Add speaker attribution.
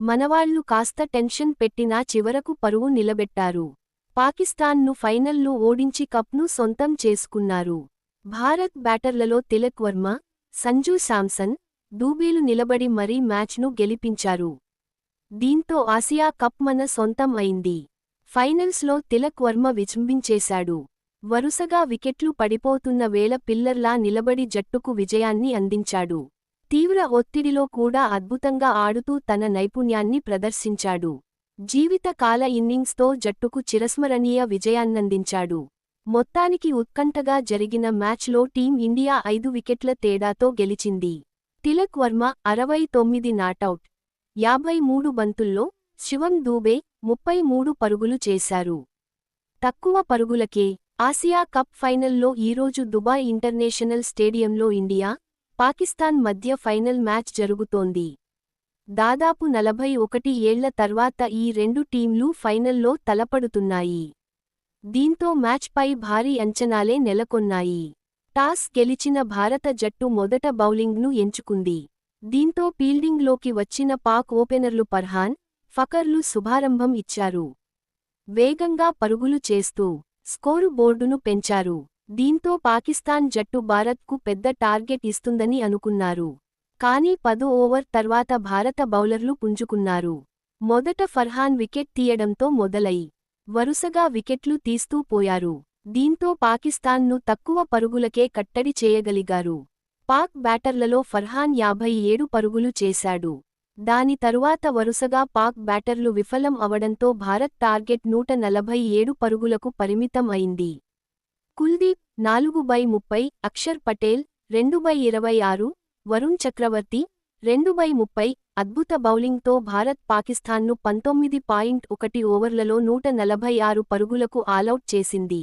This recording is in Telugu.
Speaker 1: మనవాళ్ళు కాస్త టెన్షన్ పెట్టినా చివరకు పరువు నిలబెట్టారు. పాకిస్తాన్ను ఫైనల్లో ఓడించి కప్ను సొంతం చేసుకున్నారు. భారత్ బ్యాటర్లలో తిలక్ వర్మ సంజూ శాంసన్ దూబీలు నిలబడి మరీ మ్యాచ్ను గెలిపించారు. దీంతో ఆసియా కప్ మన సొంతం అయింది. ఫైనల్స్లో తిలక్ వర్మ విజృంభించేశాడు. వరుసగా వికెట్లు పడిపోతున్న వేళ పిల్లర్లా నిలబడి జట్టుకు విజయాన్ని అందించాడు. తీవ్ర ఒత్తిడిలో కూడా అద్భుతంగా ఆడుతూ తన నైపుణ్యాన్ని ప్రదర్శించాడు. జీవితకాల ఇన్నింగ్స్తో జట్టుకు చిరస్మరణీయ విజయాన్నందించాడు. మొత్తానికి ఉత్కంఠగా జరిగిన మ్యాచ్లో టీం ఇండియా ఐదు వికెట్ల తేడాతో గెలిచింది. తిలక్ వర్మ అరవై తొమ్మిది నాటౌట్ యాభై మూడు బంతుల్లో శివం దూబే ముప్పై మూడు పరుగులు చేశారు. తక్కువ పరుగులకే ఆసియా కప్ ఫైనల్లో ఈరోజు దుబాయ్ ఇంటర్నేషనల్ స్టేడియంలో ఇండియా పాకిస్తాన్ మధ్య ఫైనల్ మ్యాచ్ జరుగుతోంది. దాదాపు నలభై ఒకటి ఏళ్ళ తర్వాత ఈ రెండు టీంలు ఫైనల్లో తలపడుతున్నాయి. దీంతో మ్యాచ్పై భారీ అంచనాలే నెలకొన్నాయి. టాస్ గెలిచిన భారత జట్టు మొదట బౌలింగ్ను ఎంచుకుంది. దీంతో ఫీల్డింగ్లోకి వచ్చిన పాక్ ఓపెనర్లు పర్హాన్ ఫకర్లు శుభారంభం ఇచ్చారు. వేగంగా పరుగులు చేస్తూ స్కోరు బోర్డును పెంచారు. దీంతో పాకిస్తాన్ జట్టు భారత్కు పెద్ద టార్గెట్ ఇస్తుందని అనుకున్నారు. కానీ పదు ఓవర్ తర్వాత భారత బౌలర్లు పుంజుకున్నారు. మొదట ఫర్హాన్ వికెట్ తీయడంతో మొదలై వరుసగా వికెట్లు తీస్తూ పోయారు. దీంతో పాకిస్తాన్ను తక్కువ పరుగులకే కట్టడి చేయగలిగారు. పాక్ బ్యాటర్లలో ఫర్హాన్ యాభై ఏడు పరుగులు చేశాడు. దాని తరువాత వరుసగా పాక్ బ్యాటర్లు విఫలం అవడంతో భారత్ టార్గెట్ నూట నలభై ఏడు పరుగులకు పరిమితం అయింది. కుల్దీప్ నాలుగు బై ముప్పై అక్షర్ పటేల్ రెండు బై ఇరవై ఆరు వరుణ్ చక్రవర్తి రెండు బై ముప్పై అద్భుత బౌలింగ్తో భారత్ పాకిస్తాన్ను పంతొమ్మిది పాయింట్ ఒకటి ఓవర్లలో నూట నలభై ఆరు పరుగులకు ఆలౌట్ చేసింది.